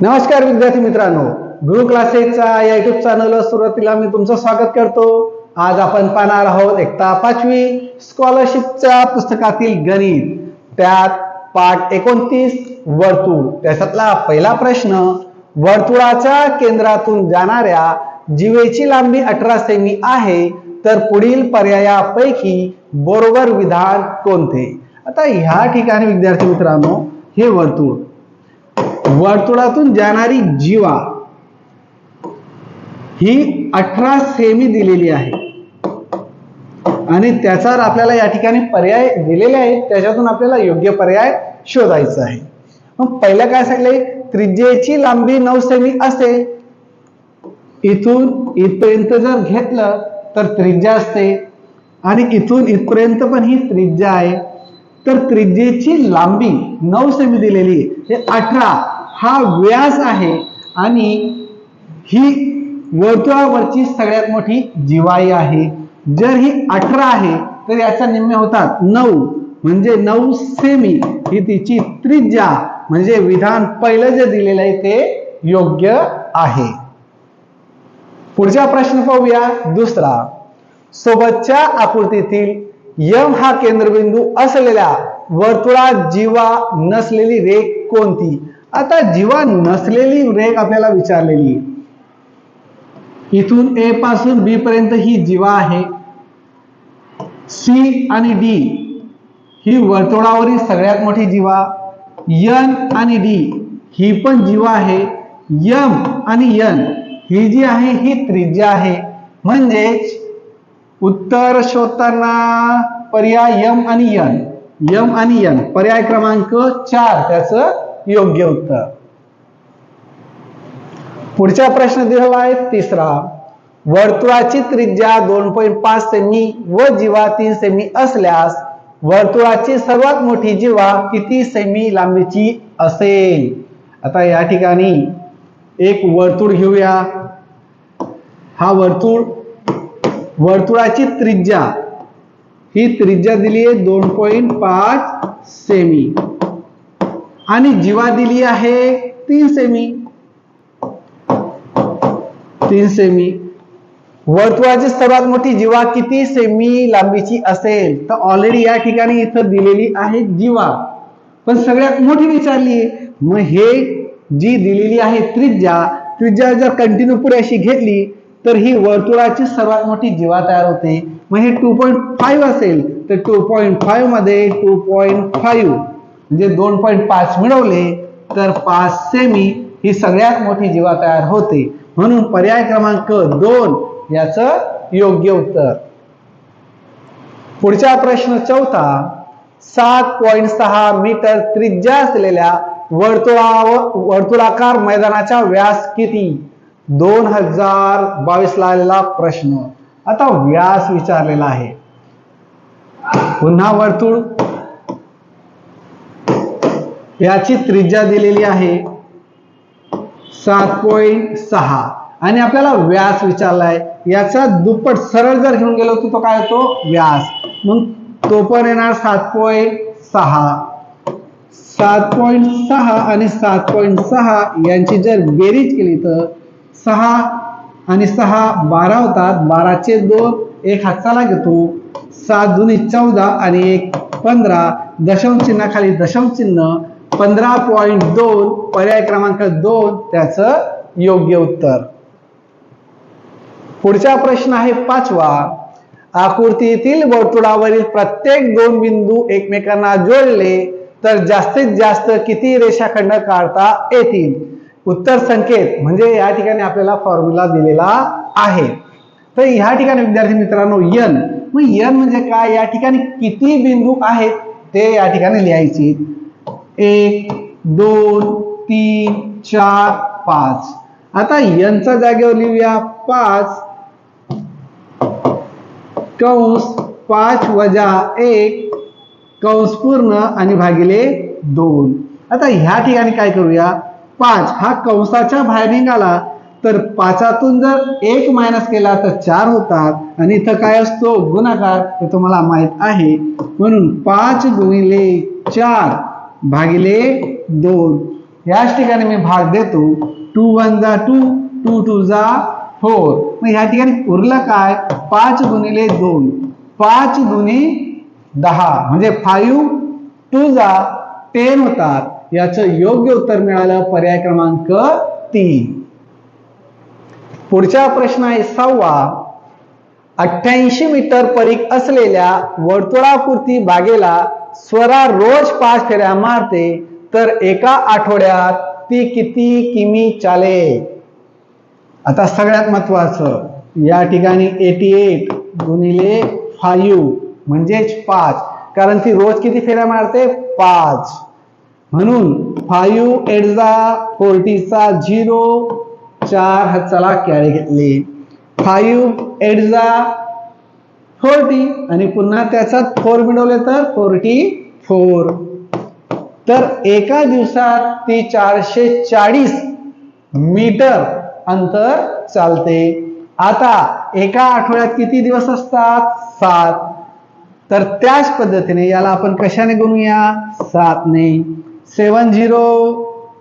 नमस्कार विद्यार्थी मित्रांनो. गुरु क्लासेसचा या युट्यूब चॅनलवर सुरुवातीला मी तुमचं स्वागत करतो. आज आपण पाहणार आहोत एकता पाचवी स्कॉलरशिपच्या पुस्तकातील गणित. त्यात पाठ एकोणतीस वर्तुळ. त्याच्यातला पहिला प्रश्न वर्तुळाच्या केंद्रातून जाणाऱ्या जीवेची लांबी अठरा सेमी आहे तर पुढील पर्यायापैकी बरोबर विधान कोणते? आता ह्या ठिकाणी विद्यार्थी मित्रांनो हे वर्तुळ. वर्तुळातून जाणारी जीवा ही अठरा सेमी दिलेली आहे. आणि त्याच्यावर आपल्याला या ठिकाणी पर्याय दिलेले आहेत. त्याच्यातून आपल्याला योग्य पर्याय शोधायचा आहे. मग पहिलं काय सांगले? त्रिज्येची लांबी नऊ सेमी असेल इथून इथपर्यंत जर घेतलं तर त्रिज्या असते. आणि इथून इथपर्यंत पण ही त्रिज्या आहे. तर त्रिज्येची लांबी नऊ सेमी दिलेली आहे. हे अठरा हा व्यास आहे आणि ही वर्तुळावरची सगळ्यात मोठी जिवाई आहे. जर ही अठरा आहे तर याचा निम्मे होतात नऊ. म्हणजे नऊ सेमी ही तिची त्रिज्या. म्हणजे विधान पहिलं जे दिलेलं आहे ते योग्य आहे. पुढचा प्रश्न पाहूया. दुसरा. सोबतच्या आकृतीतील यम हा केंद्रबिंदू असलेल्या वर्तुळात जीवा नसलेली रेख कोणती? आता जीवा नसलेली रेख आपल्याला विचारलेली आहे. इथून ए पासून बी पर्यंत ही जीवा आहे. सी आणि डी ही वर्तुळावरील सगळ्यात मोठी जीवा. यन आणि डी ही पण जीवा आहे. यम आणि यन ही जी आहे ही त्रिज्या आहे. म्हणजेच उत्तर शोधताना पर्याय यम आणि यन यम आणि यन पर्याय क्रमांक चार त्याचं योग्य उत्तर. पुढचा प्रश्न दिलेला आहे तिसरा. वर्तुळाची त्रिज्या दोन पॉईंट पाच सेमी व जीवा तीन सेमी असल्यास वर्तुळाची सर्वात मोठी जीवा किती सेमी लांबीची असेल? आता या ठिकाणी एक वर्तुळ घेऊया. हा वर्तुळ वर्तुळाची त्रिज्या. ही त्रिज्या दिली आहे दोन पॉईंट पाच सेमी. आणि जीवा दिली आहे तीन सेमी तीन सेमी वर्तुळाची सर्वात मोठी जीवा किती सेमी लांबीची असेल? तर ऑलरेडी या ठिकाणी इथं दिलेली आहे जीवा. पण सगळ्यात मोठी विचारली मग हे जी दिलेली आहे त्रिज्या त्रिज्या जर कंटिन्यू पुढे अशी घेतली तर ही वर्तुळाची सर्वात मोठी जीवा तयार होते. मग हे टू पॉईंट फाईव्ह असेल तर टू पॉईंट फाईव्हमध्ये टू पॉईंट फाईव्ह म्हणजे दोन पॉईंट पाच मिळवले तर पाच सेमी ही सगळ्यात मोठी जीवा तयार होते. म्हणून पर्याय क्रमांक दोन याच योग्य उत्तर. पुढचा प्रश्न चौथा सात पॉईंट सहा मीटर त्रिज्या असलेल्या वर्तुळावर वर्तुळाकार मैदानाचा व्यास किती? दोन हजार बावीस ला आलेला प्रश्न. आता व्यास विचारलेला आहे. पुन्हा वर्तुळ याची त्रिज्या दिलेली आहे सात पॉईंट सहा. आणि आपल्याला व्यास विचारलाय याचा दुप्पट सरळ जर घेऊन गेलो तर तो काय होतो? व्यास. मग तो पण येणार सात पॉईंट सहा. सात पॉईंट सहा आणि सात पॉईंट सहा यांची जर बेरीज केली तर सहा आणि सहा बारा होतात. बाराचे दोन एक हाताला घेतो. सात जुनी चौदा आणि एक पंधरा. दशम चिन्हाखाली दशम चिन्ह. पंधरा पॉईंट दोन पर्याय क्रमांक दोन त्याचं योग्य उत्तर. पुढचा प्रश्न आहे पाचवा. आकृतीतील वर्तुळावरील प्रत्येक दोन बिंदू एकमेकांना जोडले तर जास्तीत जास्त किती रेषाखंड काढता येतील? उत्तर संकेत म्हणजे या ठिकाणी आपल्याला फॉर्म्युला दिलेला आहे. तर ह्या ठिकाणी विद्यार्थी मित्रांनो यन मग यन म्हणजे काय? या ठिकाणी किती बिंदू आहेत? ते या ठिकाणी लिहायची. एक दोन तीन चार पाच. आता यांचा जागेवर लिहूया. पाच कंस पाच वजा एक कंस पूर्ण आणि भागिले दोन. आता ह्या ठिकाणी काय करूया? पाच. हा कंसाच्या बाहेर निघाला तर पाचातून जर एक मायनस केला तर चार होतात. आणि इथं काय असतो? गुणाकार. हे तुम्हाला माहीत आहे. म्हणून पाच गुणिले चार. भागिले दोन. याच ठिकाणी मी भाग देतो. टू वन जा टू टू टू जा फोर. मग ह्या ठिकाणी उरलं काय? पाच गुणिले दोन. पाच गुणी दहा. म्हणजे फाईव्ह टू जा टेन होतात. याचं योग्य उत्तर मिळालं पर्याय क्रमांक तीन. पुढचा प्रश्न आहे सहावा. अठ्ठ्याऐंशी मीटर परीख असलेल्या वर्तुळापुरती बागेला स्वरा रोज पाच फेऱ्या मारते तर एका आठवड्यात ती किती किमी चाले? आता सगळ्यात महत्वाचं या ठिकाणी एटी एट गुणिले फाईव्ह म्हणजेच पाच. कारण ती रोज किती फेऱ्या मारते? पाच. म्हणून फाईव्ह एटचा फोर्टीचा झिरो चार हाताला कॅरी घेतली. फाईव्ह एटचा फोर्टी आणि पुन्हा त्याच्यात फोर मिळवले तर फोर्टी फोर. तर एका दिवसात ती चारशे चाळीस मीटर अंतर चालते. आता एका आठवड्यात किती दिवस असतात? सात. तर त्याच पद्धतीने याला आपण कशाने गुणूया? सातने. Seven zero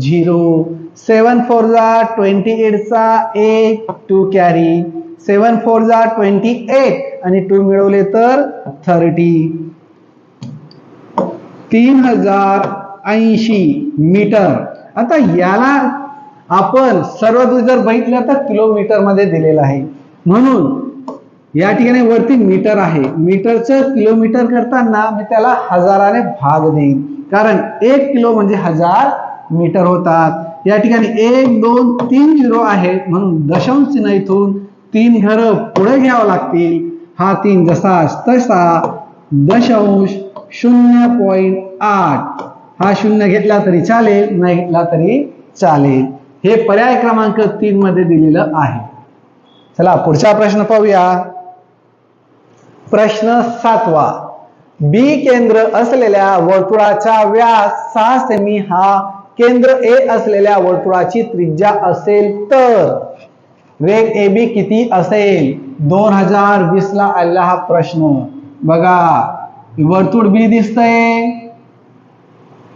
zero. Seven four जा ट्वेंटी एटचा एक टू कॅरी. सेवन फोर जा ट्वेंटी एट आणि टू मिळवले तर थर्टी तीन हजार ऐंशी मीटर आता याला आपण सर्व जर बघितलं तर किलोमीटरमध्ये दिलेलं आहे. म्हणून या ठिकाणी वरती मीटर आहे. मीटरचं किलोमीटर करताना मी त्याला हजाराने भाग देईन. कारण एक किलो म्हणजे हजार मीटर होतात. या ठिकाणी एक दोन तीन झिरो आहेत म्हणून दशांश चिन्ह इथून तीन घरं पुढे घ्यावं लागतील. हा तीन जसा तसा दशांश शून्य पॉईंट आठ. हा शून्य घेतला तरी चालेल नाही घेतला तरी चालेल. हे पर्याय क्रमांक तीन मध्ये दिलेलं आहे. चला पुढचा प्रश्न पाहूया. प्रश्न सातवा. बी केंद्र असलेल्या वर्तुळाचा व्यास सहा सेमी हा केंद्र ए असलेल्या वर्तुळाची त्रिज्या असेल तर? वेग ए बी किती असेल? दोन हजार वीस ला आलेला हा प्रश्न. बघा वर्तुळ बी दिसतंय.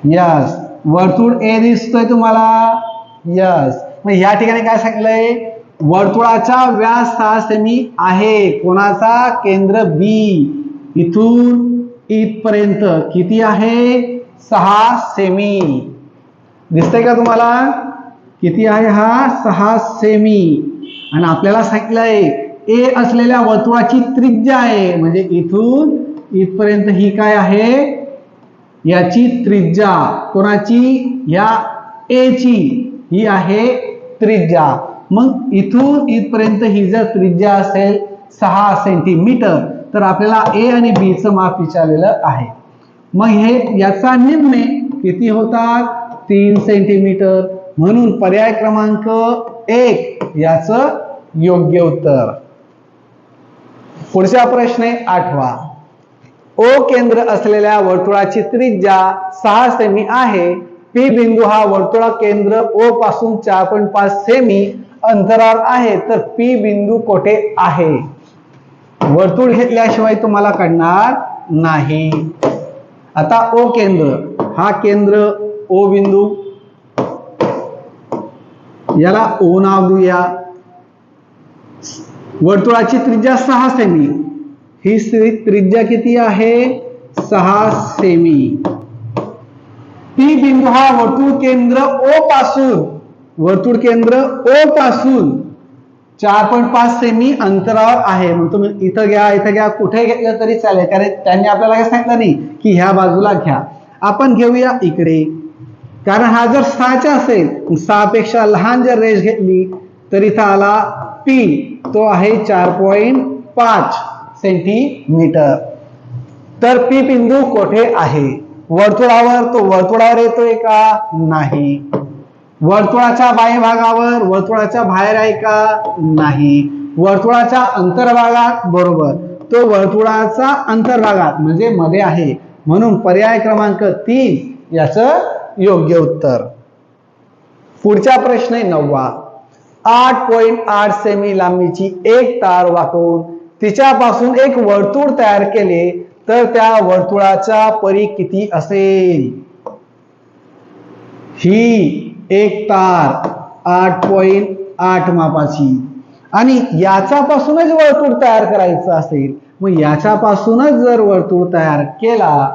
यस वर्तुळ ए दिसतोय तुम्हाला. यस मग या ठिकाणी काय सांगितलंय? वर्तुळाचा व्यास सहा सेमी आहे. कोणाचा? केंद्र बी इथून इथपर्यंत किती आहे? सहा सेमी. दिसतंय का तुम्हाला? किती आहे हा? सहा सेमी. आणि आपल्याला सांगितलंय ए असलेल्या वर्तुळाची त्रिज्या आहे. म्हणजे इथून इथपर्यंत ही काय आहे? याची त्रिज्या. कोणाची? या ए ची. ही आहे त्रिज्या. मग इथून इथपर्यंत ही जर त्रिज्या असेल सहा सेंटीमीटर तर आपल्याला ए आणि बी चं माप विचारलेलं आहे. मग हे याचा निम्मे किती होतात? तीन सेंटीमीटर. म्हणून पर्याय क्रमांक एक याच योग्य उत्तर. पुढचा प्रश्न आहे आठवा. ओ केंद्र असलेल्या वर्तुळाची त्रिज्या सहा सेमी आहे. पी बिंदू हा वर्तुळा केंद्र ओ पासून चार पॉईंट पाच सेमी अंतरावर आहे. तर पी बिंदू कोठे आहे? वर्तुळ घेतल्याशिवाय तुम्हाला कळणार नाही. आता ओ केंद्र. हा केंद्र ओ बिंदू याला ओ नाव देऊया वर्तुळाची त्रिज्या सहा सेमी. ही त्रिज्या किती आहे? सहा सेमी. पी बिंदू हा वर्तुळ केंद्र ओ पासून वर्तुळ केंद्र ओ पासून चार पॉईंट पाच सेमी अंतरावर आहे. मग तुम्ही इथं घ्या इथं घ्या कुठे घेतलं तरी चालेल. कारण त्यांनी आपल्याला काय सांगितलं नाही की ह्या बाजूला घ्या. आपण घेऊया इकडे. कारण हा जर सहाचा असेल सहापेक्षा लहान जर रेस घेतली तर इथं आला पी तो आहे चार पॉईंट पाच सेंटीमीटर तर पी बिंदू कोठे आहे? वर्तुळावर तो वर्तुळावर येतोय का? नाही. वर्तुळाच्या बाह्य भागावर वर्तुळाच्या बाहेर आहे का? नाही. वर्तुळाच्या अंतर्भागात बरोबर. तो वर्तुळाचा अंतर्भागात म्हणजे मध्ये आहे. म्हणून पर्याय क्रमांक तीन याचं योग्य उत्तर. पुढचा प्रश्न आहे नववा. आठ पॉइंट आठ सेमी लांबीची एक तार वाकवून तिच्यापासून एक वर्तुळ तयार केले तर त्या वर्तुळाचा परी किती असेल? ही एक तार आठ पॉईंट आठ मापाची. आणि याच्यापासूनच वर्तुळ तयार करायचं असेल मग याच्यापासूनच जर वर्तुळ तयार केला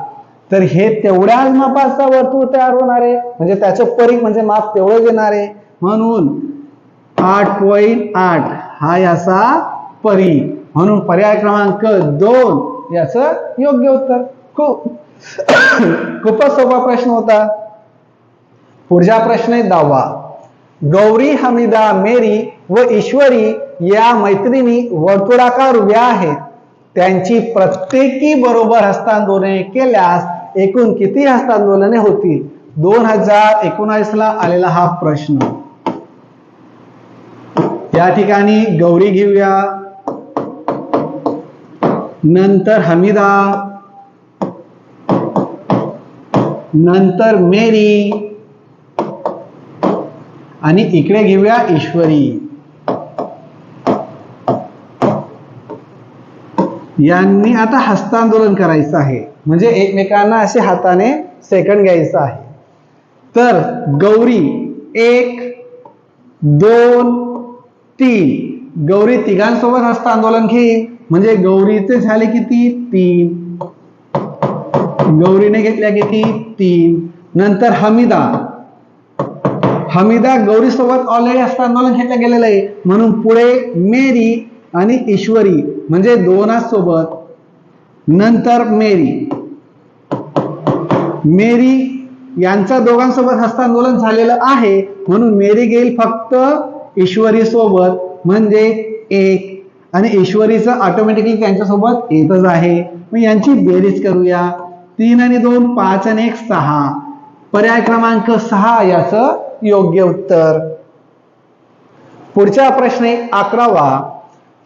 तर हे तेवढ्याच मापाचा वर्तुळ तयार होणार आहे. म्हणजे त्याचं परी म्हणजे माप तेवढंच येणार आहे. म्हणून आठ पॉईंट आठ हा याचा परी म्हणून पर्याय क्रमांक दोन याच योग्य उत्तर. खूप. खूपच सोपा प्रश्न होता. पुढचा प्रश्न आहे दहावा. गौरी हमीदा मेरी व ईश्वरी या मैत्रिणी वर्तुळाकार उभ्या आहेत. त्यांची प्रत्येकी बरोबर हस्तांदोलने केल्यास एकूण किती हस्तांदोलने होतील? दोन हजार एकोणावीसला आलेला हा प्रश्न. या ठिकाणी गौरी घेऊया. नंतर हमीदा. नंतर मेरी. आणि इकडे घेऊया ईश्वरी. यांनी आता हस्तांदोलन करायचं आहे. म्हणजे एकमेकांना असे हाताने सेकंड घ्यायचं आहे. तर गौरी एक दोन तीन. गौरी तिघांसोबत हस्त आंदोलन घेईल म्हणजे गौरीचे झाले किती? तीन. गौरीने घेतल्या किती? तीन. नंतर हमीदा. हमीदा गौरी सोबत ऑलरेडी हस्तांदोलन घेतलं गेलेलं आहे. म्हणून पुढे मेरी आणि ईश्वरी म्हणजे दोनासोबत. नंतर मेरी. मेरी यांचा दोघांसोबत हस्तांदोलन झालेलं आहे. म्हणून मेरी गेल फक्त ईश्वरी सोबत म्हणजे एक. आणि ईश्वरीचं ऑटोमॅटिकली त्यांच्यासोबत येतच आहे. मग यांची बेरीज करूया. तीन आणि दोन पाच आणि एक सहा. पर्याय क्रमांक सहा याचं योग्य उत्तर. पुढचा प्रश्न आहे अकरावा.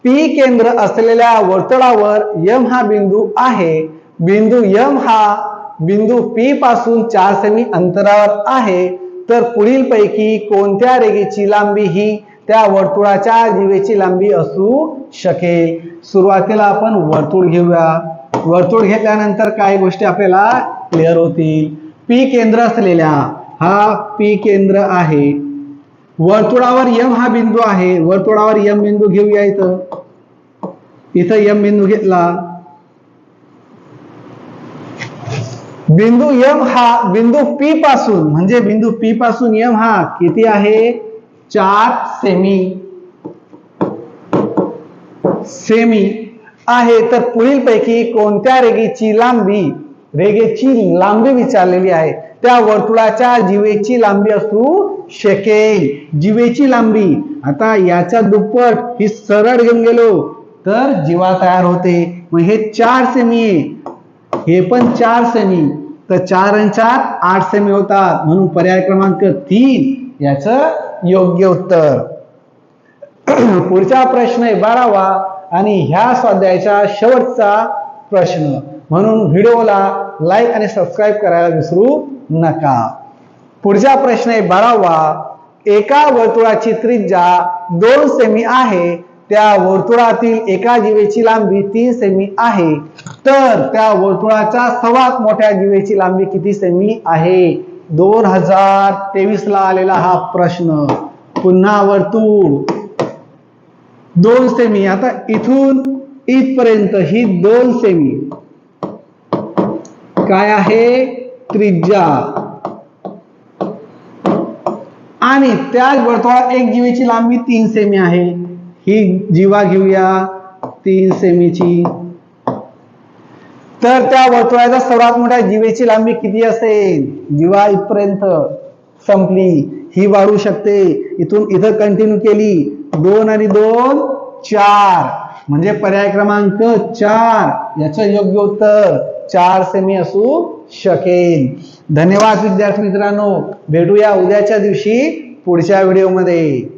पी केंद्र असलेल्या वर्तुळावर यम हा बिंदू आहे. बिंदू यम हा बिंदू पी पासून चार सेमी अंतरावर आहे. तर पुढील पैकी कोणत्या रेगेची लांबी ही त्या वर्तुळाच्या जीवेची लांबी असू शकेल? सुरुवातीला आपण वर्तुळ घेऊया. वर्तुळ घेतल्यानंतर काही गोष्टी आपल्याला क्लिअर होतील. पी केंद्र असलेल्या हा पी केंद्र आहे. वर्तुळावर यम हा बिंदू आहे. वर्तुळावर यम बिंदू घेऊया इथं. इथं यम बिंदू घेतला. बिंदू यम हा बिंदू पी पासून म्हणजे बिंदू पी पासून यम हा किती आहे? चार सेमी सेमी आहे. तर पुढील पैकी कोणत्या रेगेची लांबी रेगेची लांबी विचारलेली आहे. त्या वर्तुळाच्या जीवेची लांबी असू शकेल. जीवेची लांबी. आता याच्या दुप्पट ही सरळ घेऊन गेलो तर जीवा तयार होते. मग हे चार सेमी आहे. हे पण चार सेमी. तर चार आणि चार आठ सेमी होतात. म्हणून पर्याय क्रमांक तीन याचं योग्य उत्तर. पुढचा प्रश्न आहे बारावा आणि ह्या स्वाध्यायाचा शेवटचा प्रश्न. म्हणून व्हिडिओला लाईक आणि सबस्क्राईब करायला विसरू नका. पुढचा प्रश्न आहे बारावा. एका वर्तुळाची त्रिज्या दोन सेमी आहे. त्या वर्तुळातील एका जीवेची लांबी तीन सेमी आहे. तर त्या वर्तुळाच्या सर्वात मोठ्या जीवेची लांबी किती सेमी आहे? दोन हजार तेवीस ला आलेला हा प्रश्न. पुन्हा वर्तुळ. दोन सेमी आता इथून इथपर्यंत ही दोन सेमी काय आहे? त्रिज्या. आणि त्याच वर्तुळात एक जीवेची लांबी तीन सेमी आहे. ही जीवा घेऊया तीन सेमीची. तर त्या वर्तुळाच्या सर्वात मोठ्या जीवेची लांबी किती असेल? जीवा इथपर्यंत संपली. ही वाढू शकते. इथून इथं कंटिन्यू केली. दोन आणि दोन चार. म्हणजे पर्याय क्रमांक चार. याचं योग्य उत्तर चार सेमी असू शकेल. धन्यवाद विद्यार्थी मित्रांनो. भेटूया उद्याच्या दिवशी पुढच्या व्हिडिओमध्ये.